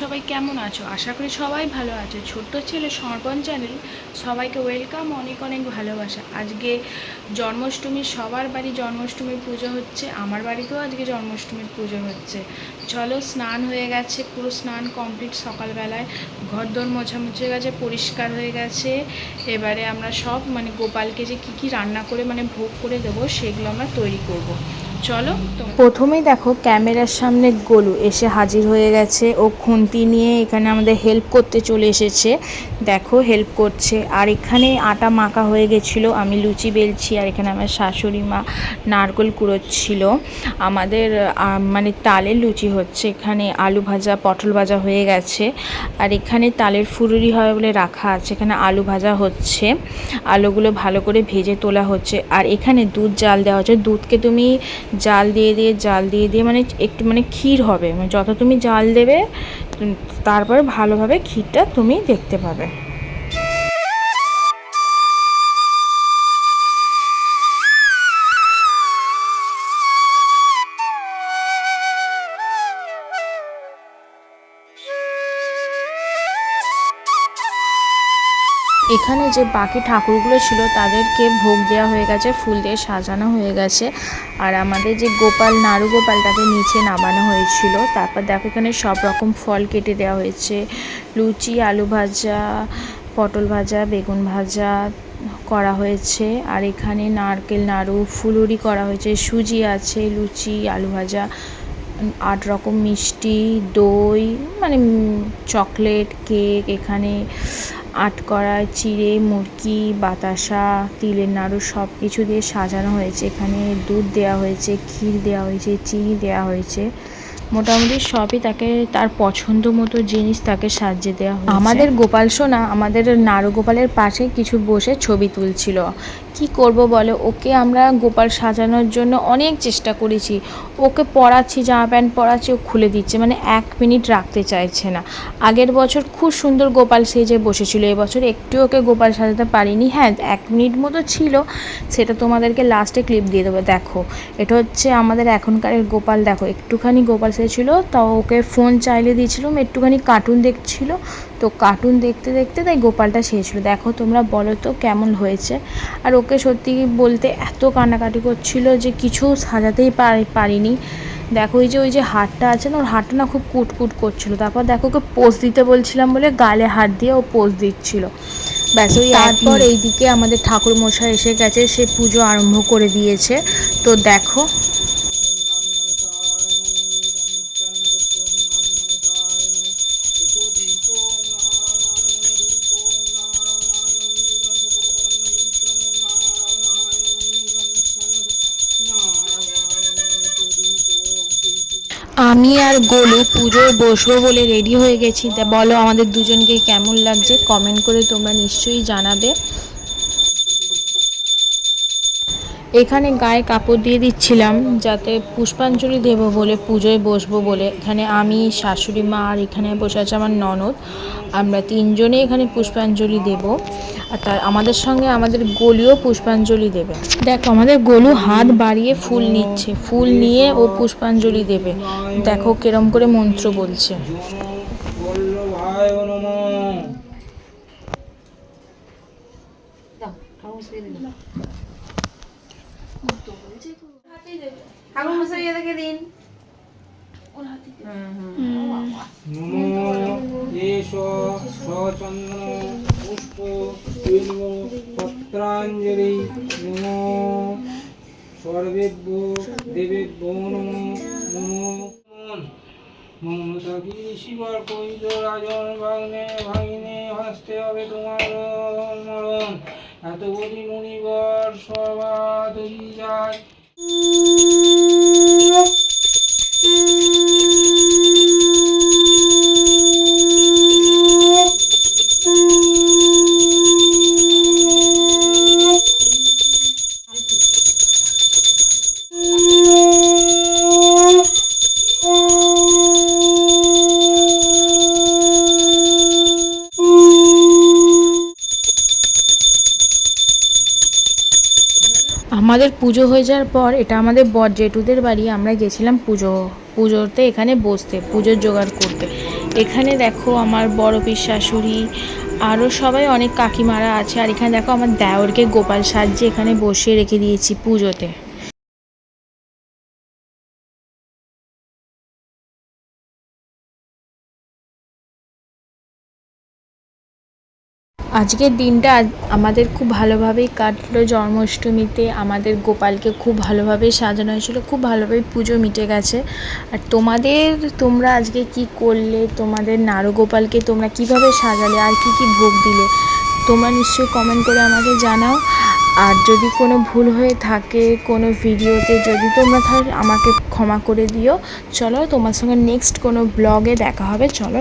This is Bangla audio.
সবাই কেমন আছো? আশা করি সবাই ভালো আছো। ছোট্ট ছেলে সর্বণ চ্যানেল সবাইকে ওয়েলকাম, অনেক অনেক ভালোবাসা। আজকে জন্মাষ্টমী সবার বাড়ি জন্মাষ্টমীর পুজো হচ্ছে, আমার বাড়িতেও আজকে জন্মাষ্টমীর পুজো হচ্ছে। চলো, স্নান হয়ে গেছে, পুরো স্নান কমপ্লিট সকালবেলায়। ঘরদোর মোছামুছি হয়ে গেছে, পরিষ্কার হয়ে গেছে। এবারে আমরা সব মানে গোপালকে যে কী কী রান্না করে মানে ভোগ করে দেবো, সেগুলো আমরা তৈরি করব। চলো প্রথমেই দেখো, ক্যামেরার সামনে গোলু এসে হাজির হয়ে গেছে। ও খুন্তি নিয়ে এখানে আমাদের হেল্প করতে চলে এসেছে। দেখো হেল্প করছে। আর এখানে আটা মাখা হয়ে গেছিল। আমি লুচি বেলছি আর এখানে আমার শাশুড়ি মা নারকোল কুড়োচ্ছিল। আমাদের মানে তালের লুচি হচ্ছে এখানে। আলু ভাজা, পটল ভাজা হয়ে গেছে। আর এখানে তালের ফুরুরি হবে বলে রাখা আছে। এখানে আলু ভাজা হচ্ছে। আলুগুলো ভালো করে ভেজে তোলা হচ্ছে। আর এখানে দুধ জাল দেওয়া হচ্ছে। দুধকে তুমি জাল দিয়ে দিয়ে, জাল দিয়ে দিয়ে মানে একটু মানে ক্ষীর হবে। মানে যত তুমি জাল দেবে তারপর ভালোভাবে ক্ষীরটা তুমি দেখতে পাবে। এখানে যে বাকি ঠাকুরগুলো ছিল তাদেরকে ভোগ দেওয়া হয়ে গেছে, ফুল দিয়ে সাজানো হয়ে গেছে। আর আমাদের যে গোপাল নাড়ু গোপালটাকে নিচে নামানো হয়েছিল। তারপর দেখো এখানে সব রকম ফল কেটে দেওয়া হয়েছে। লুচি, আলু ভাজা, পটল ভাজা, বেগুন ভাজা করা হয়েছে। আর এখানে নারকেল, নাড়ু, ফুলুরি করা হয়েছে। সুজি আছে, লুচি, আলু ভাজা, আট রকম মিষ্টি, দই মানে চকলেট, কেক এখানে আট কড়াই চিড়ে মুরকি বাতাসা, তিলের নাড়ু সব কিছু দিয়ে সাজানো হয়েছে। এখানে দুধ দেওয়া হয়েছে, ক্ষীর দেওয়া হয়েছে, চিনি দেওয়া হয়েছে। মোটামুটি সবই তাকে, তার পছন্দ মতো জিনিস তাকে সাজিয়ে দেওয়া হয়েছে। আমাদের গোপাল সোনা আমাদের নাড়ু গোপালের পাশে কিছু বসে ছবি তুলছিল। কি করব বলে? ওকে আমরা গোপাল সাজানোর জন্য অনেক চেষ্টা করেছি। ওকে পড়াচ্ছি, জামা প্যান্ট পরাচ্ছি ও খুলে দিচ্ছে মানে এক মিনিট রাখতে চাইছে না। আগের বছর খুব সুন্দর গোপাল সেজে বসেছিল, এবছর একটু ওকে গোপাল সাজাতে পারিনি। হ্যাঁ এক মিনিট মতো ছিল, সেটা তোমাদেরকে লাস্টে ক্লিপ দিয়ে দেবো। দেখো, এটা হচ্ছে আমাদের এখনকার গোপাল। দেখো, একটুখানি গোপাল সেজেছিল তাও ওকে ফোন চাইলে দিয়েছিলাম একটুখানি কার্টুন দেখছিল। তো কার্টুন দেখতে দেখতে তাই গোপালটা সেজেছিল দেখো তোমরা বলো তো কেমন হয়েছে? আর ওকে সত্যি বলতে এত কান্নাকাটি করছিল যে কিছু সাজাতেই পারিনি। দেখো ওই যে ওই যে হাতটা আছে না ওর হাতটা না খুব কুটকুট করছিল। তারপর দেখো ওকে পোজ দিতে বলছিলাম বলে গালে হাত দিয়ে ও পোজ দিচ্ছিল। ব্যাস ওই তারপর এইদিকে আমাদের ঠাকুর মশাই এসে গেছে সে পুজো আরম্ভ করে দিয়েছে। তো দেখো আমি আর গোলু, পুজোয় বসবো বলে রেডি হয়ে গেছি। তা বলো, আমাদের দুজনকে কেমন লাগছে? কমেন্ট করে তোমরা নিশ্চয়ই জানাবে। এখানে গায়ে কাপড় দিয়ে দিচ্ছিলাম যাতে পুষ্পাঞ্জলি দেবো বলে পুজোয় বসবো বলে। এখানে আমি শাশুড়ি মা আর এখানে বসে আছে আমার ননদ। আমরা তিনজনে এখানে পুষ্পাঞ্জলি দেব। আর তার আমাদের সঙ্গে আমাদের গলিও পুষ্পাঞ্জলি দেবে। দেখো আমাদের গলু হাত বাড়িয়ে ফুল নিচ্ছে। ফুল নিয়ে ও পুষ্পাঞ্জলি দেবে। দেখো কেরম করে মন্ত্র বলছে। ঠাকুর মশাই এদেরকে দিন পুষ্প পত্রাঞ্জলি নমো সর্বেভ্য দেবেভ্য মমতাকি শিবার কৈজ রাজন ভাগ্নে ভাগিনে হাসতে হবে তোমার মরণ। এত বলি মুনিবর সর্বাত যায়। আমাদের পুজো হয়ে যাওয়ার পর, এটা আমাদের বর জেঠুদের বাড়ি, আমরা গেছিলাম পুজো, পুজোতে এখানে বসতে, পুজোর জোগাড় করতে। এখানে দেখো আমার বড় পিস শাশুড়ি আরও সবাই অনেক কাকিমারা আছে, আর এখানে দেখো আমার দেওরকে গোপাল সাজিয়ে এখানে বসিয়ে রেখে দিয়েছি পুজোতে। আজকের দিনটা আমাদের খুব ভালোভাবেই কাটলো জন্মাষ্টমীতে। আমাদের গোপালকে খুব ভালোভাবে সাজানো হয়েছিল, খুব ভালোভাবেই পুজো মিটে গেছে। আর তোমাদের, তোমরা আজকে কি করলে? তোমাদের নারগোপালকে তোমরা কীভাবে সাজালে? আর কি কি ভোগ দিলে? তোমরা নিশ্চয়ই কমেন্ট করে আমাকে জানাও। আর যদি কোনো ভুল হয়ে থাকে কোনো ভিডিওতে, যদি তোমরা তাহলে আমাকে ক্ষমা করে দিও। চলো তোমার সঙ্গে নেক্সট কোনো ব্লগে দেখা হবে। চলো।